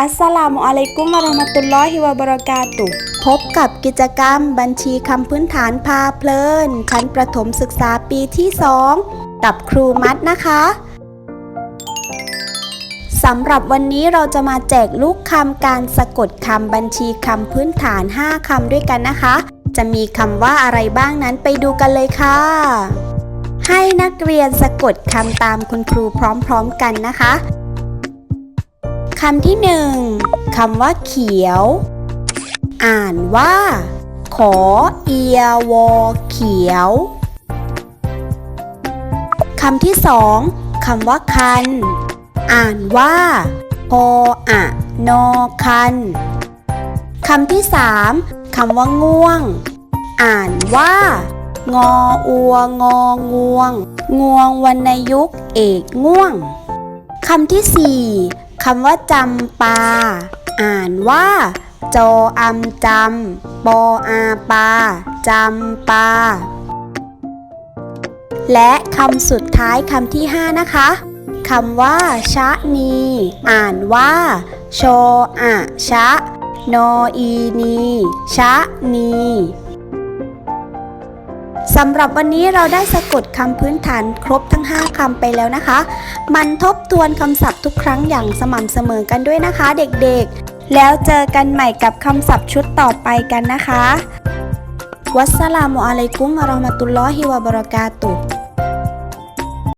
อัสสลามุอะลัยกุมวะเราะมะตุลลอฮิวะบะเราะกาตุพบกับกิจกรรมบัญชีคำพื้นฐานพาเพลิน ชั้นประถมศึกษาปีที่ 2 กับครูมัดนะคะสำหรับวันนี้เราจะมาแจกลูกคำการสะกดคำบัญชีคำพื้นฐาน 5คำด้วยกันนะคะ จะมีคำว่าอะไรบ้างนั้นไปดูกันเลยค่ะ ให้นักเรียนสะกดคำตามคุณครูพร้อมๆกันนะคะ คำที่หนึ่งคำว่าเขียว อ่านว่า ขอเอียวอเขียวคำที่สองคำว่าคัน อ่านว่าพออะนอคันคำที่สามคำว่าง่วง อ่านว่า งออัวงองวง งวงวรรณยุกเอกง่วงคำที่สี่ำว่าจำปา อ่านว่าโจออำจำปออาปาจำปา และคำสุดท้ายคำที่ 5 นะคะคำว่า ชะนี อ่านว่า โชอะชะนออีนี ชะนี สำหรับวันนี้เราได้สะกดคำพื้นฐานครบทั้ง 5คำไปแล้วนะคะ มันทบทวนคำศัพท์ทุกครั้งอย่างสม่ำเสมอกันด้วยนะคะ เด็กๆ แล้วเจอกันใหม่กับคำศัพท์ชุดต่อไปกันนะคะ วัสสลามุอะลัยกุมอะรอมะตุลลอฮิวะบะเราะกาตุฮ์